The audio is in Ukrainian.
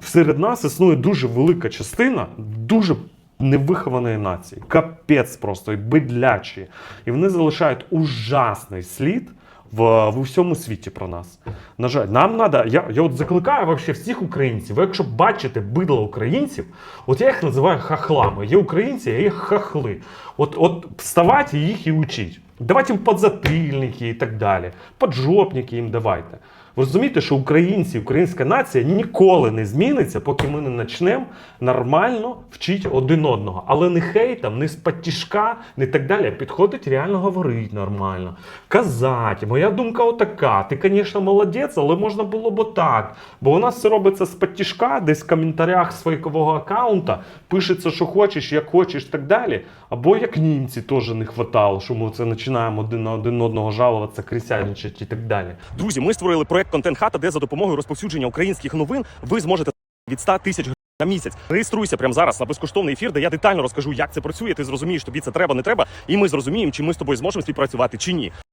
серед нас існує дуже велика частина, дуже невихованої нації. Капець просто і бидлячі. І вони залишають ужасний слід в, в усьому світі про нас. На жаль, нам треба. Я, я от закликаю вообще всіх українців. Ви якщо бачите бидло українців, от я їх називаю хахлами. Є українці, а є хахли. От, от вставайте їх і учіть. Давайте їм подзатильники і так далі. Поджопники їм давайте. Ви розумієте, що українці, українська нація ніколи не зміниться, поки ми не почнемо нормально вчити один одного. Але не хейтом, не з патішка, не так далі. Підходить реально говорити нормально. Казати. Моя думка отака. Ти, звісно, молодець, але можна було б отак. Бо у нас все робиться з патішка, десь в коментарях з фейкового аккаунта пишеться, що хочеш, як хочеш, так далі. Або як німці теж не хватало, що ми це починаємо один на один одного жалуватися, крисяничать і так далі. Друзі, ми створили проект Контент Хата, де за допомогою розповсюдження українських новин ви зможете від 100 тисяч гривень на місяць. Реєструйся прямо зараз на безкоштовний ефір, де я детально розкажу, як це працює. Ти зрозумієш, тобі це треба, не треба, і ми зрозуміємо, чи ми з тобою зможемо співпрацювати чи ні.